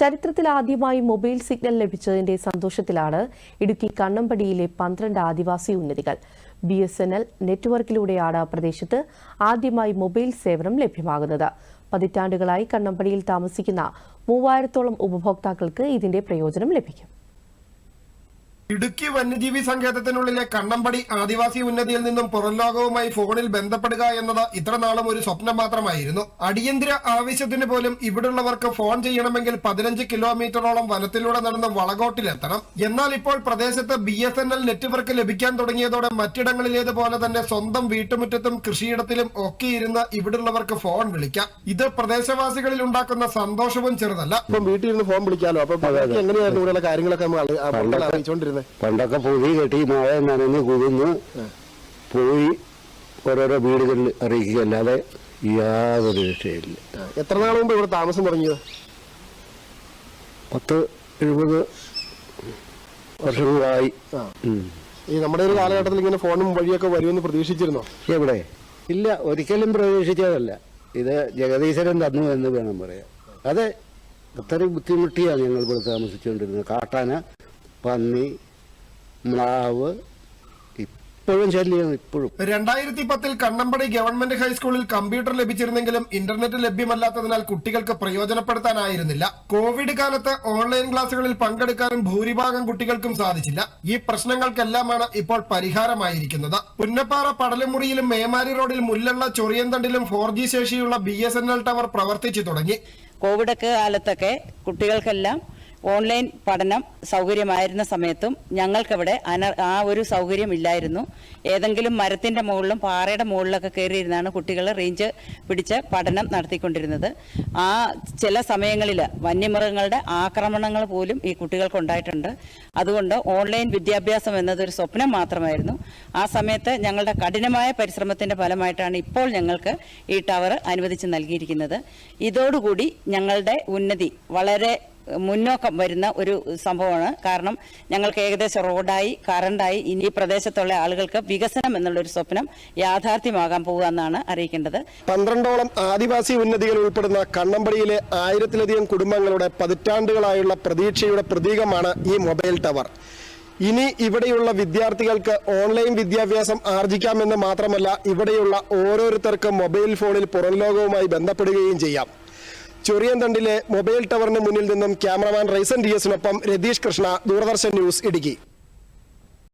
ചരിത്രത്തിൽ ആദ്യമായി mobile signal ലഭിച്ചതിന്റെ സന്തോഷത്തിലാണ് ഇടുക്കി കണ്ണമ്പടിയിലെ പന്ത്രണ്ട് ആദിവാസി ഉന്നതികൾ. ബി എസ് എൻ എൽ നെറ്റ്വർക്കിലൂടെയാണ് പ്രദേശത്ത് ആദ്യമായി മൊബൈൽ സേവനം ലഭ്യമാകുന്നത്. പതിറ്റാണ്ടുകളായി കണ്ണമ്പടിയിൽ താമസിക്കുന്ന മൂവായിരത്തോളം ഉപഭോക്താക്കൾക്ക് ഇതിന്റെ പ്രയോജനം ലഭിക്കും. ഇടുക്കി വന്യജീവി സങ്കേതത്തിനുള്ളിലെ കണ്ണമ്പടി ആദിവാസി ഉന്നതിയിൽ നിന്നും പുറംലോകവുമായി ഫോണിൽ ബന്ധപ്പെടുക എന്നത് ഇത്ര നാളും ഒരു സ്വപ്നം മാത്രമായിരുന്നു. അടിയന്തര ആവശ്യത്തിന് പോലും ഇവിടുള്ളവർക്ക് ഫോൺ ചെയ്യണമെങ്കിൽ പതിനഞ്ച് കിലോമീറ്ററോളം വനത്തിലൂടെ നടന്ന് വളകോട്ടിലെത്തണം. എന്നാൽ ഇപ്പോൾ പ്രദേശത്ത് B S N L network ലഭിക്കാൻ തുടങ്ങിയതോടെ മറ്റിടങ്ങളിലേതുപോലെ തന്നെ സ്വന്തം വീട്ടുമുറ്റത്തും കൃഷിയിടത്തിലും ഒക്കെ ഇരുന്ന് ഇവിടുള്ളവർക്ക് ഫോൺ വിളിക്കാം. ഇത് പ്രദേശവാസികളിൽ ഉണ്ടാക്കുന്ന സന്തോഷവും ചെറുതല്ല. വീട്ടിൽ ഫോൺ വിളിക്കാലോ? അപ്പൊ എങ്ങനെയായിരുന്നു കാര്യങ്ങളൊക്കെ നമ്മൾ അറി- പണ്ടൊക്കെ പൊതി കെട്ടി മഴ നനഞ്ഞ് കുതിന്ന് പോയി ഓരോരോ വീടുകളിൽ അറിയിക്കുക. അല്ലാതെ യാതൊരു രക്ഷയില്ല. എത്ര നാൾ മുമ്പ് ഇവിടെ താമസം തുടങ്ങിയത്? പത്ത് എഴുപത് വർഷങ്ങളായി. ഈ നമ്മുടെ ഒരു കാലഘട്ടത്തിൽ ഇങ്ങനെ ഫോണും വഴിയൊക്കെ വരുമെന്ന് പ്രതീക്ഷിച്ചിരുന്നോ? എവിടെ? ഇല്ല ഒരിക്കലും പ്രതീക്ഷിച്ചതല്ല. ഇത് ജഗദീശ്വരൻ തന്നു എന്ന് വേണം പറയാം അതെ അത്രയും ബുദ്ധിമുട്ടിയാണ് ഞങ്ങൾ ഇവിടെ താമസിച്ചുകൊണ്ടിരുന്നത്. കാട്ടാന പന്നി മ്ലാവ്. ഇപ്പോഴും ശല്യമാണ് ഇപ്പോഴും. രണ്ടായിരത്തി പത്തിൽ കണ്ണമ്പടി ഗവൺമെന്റ് ഹൈസ്കൂളിൽ കമ്പ്യൂട്ടർ ലഭിച്ചിരുന്നെങ്കിലും ഇന്റർനെറ്റ് ലഭ്യമല്ലാത്തതിനാൽ കുട്ടികൾക്ക് പ്രയോജനപ്പെടുത്താനായിരുന്നില്ല. കോവിഡ് കാലത്ത് ഓൺലൈൻ ക്ലാസുകളിൽ പങ്കെടുക്കാനും ഭൂരിഭാഗം കുട്ടികൾക്കും സാധിച്ചില്ല. ഈ പ്രശ്നങ്ങൾക്കെല്ലാമാണ് ഇപ്പോൾ പരിഹാരമായിരിക്കുന്നത്. പുന്നപ്പാറ പടലമുറിയിലും മേമാരി റോഡിൽ മുല്ലള്ള ചൊറിയന്തണ്ടിലും ഫോർ ജി ശേഷിയുള്ള B S N L tower പ്രവർത്തിച്ചു തുടങ്ങി. കോവിഡ് കാലത്തൊക്കെ കുട്ടികൾക്കെല്ലാം ഓൺലൈൻ പഠനം സൗകര്യമായിരുന്ന സമയത്തും ഞങ്ങൾക്കിവിടെ അന ആ ഒരു സൗകര്യം ഇല്ലായിരുന്നു ഏതെങ്കിലും മരത്തിന്റെ മുകളിലും പാറയുടെ മുകളിലൊക്കെ കയറിയിരുന്നാണ് കുട്ടികൾ റേഞ്ച് പിടിച്ച് പഠനം നടത്തിക്കൊണ്ടിരുന്നത്. ആ ചില സമയങ്ങളിൽ വന്യമൃഗങ്ങളുടെ ആക്രമണങ്ങൾ പോലും ഈ കുട്ടികൾക്ക് ഉണ്ടായിട്ടുണ്ട്. അതുകൊണ്ട് ഓൺലൈൻ വിദ്യാഭ്യാസം എന്നതൊരു സ്വപ്നം മാത്രമായിരുന്നു. ആ സമയത്ത് ഞങ്ങളുടെ കഠിനമായ പരിശ്രമത്തിന്റെ ഫലമായിട്ടാണ് ഇപ്പോൾ ഞങ്ങൾക്ക് ഈ ടവർ അനുവദിച്ച് നൽകിയിരിക്കുന്നത്. ഇതോടുകൂടി ഞങ്ങളുടെ ഉന്നതി വളരെ മുന്നോക്കം വരുന്ന ഒരു സംഭവമാണ്. കാരണം ഞങ്ങൾക്ക് ഏകദേശം റോഡായി കറണ്ടായി ഇനി പ്രദേശത്തുള്ള ആളുകൾക്ക് വികസനം എന്നുള്ള ഒരു സ്വപ്നം യാഥാർത്ഥ്യമാകാൻ പോകുക എന്നാണ് അറിയിക്കേണ്ടത്. പന്ത്രണ്ടോളം ആദിവാസി ഉന്നതികൾ ഉൾപ്പെടുന്ന കണ്ണമ്പടിയിലെ ആയിരത്തിലധികം കുടുംബങ്ങളുടെ പതിറ്റാണ്ടുകളായുള്ള പ്രതീക്ഷയുടെ പ്രതീകമാണ് ഈ മൊബൈൽ ടവർ. ഇനി ഇവിടെയുള്ള വിദ്യാർത്ഥികൾക്ക് ഓൺലൈൻ വിദ്യാഭ്യാസം ആർജിക്കാമെന്ന് മാത്രമല്ല ഇവിടെയുള്ള ഓരോരുത്തർക്കും മൊബൈൽ ഫോണിൽ പുറം ലോകവുമായി ബന്ധപ്പെടുകയും ചെയ്യാം. ചൊറിയന്തണ്ടിലെ മൊബൈൽ ടവറിന് മുന്നിൽ നിന്നും ക്യാമറമാൻ റൈസൻ ഡി എസിനൊപ്പം രതീഷ് കൃഷ്ണ ദൂരദർശൻ ന്യൂസ് ഇടുക്കി.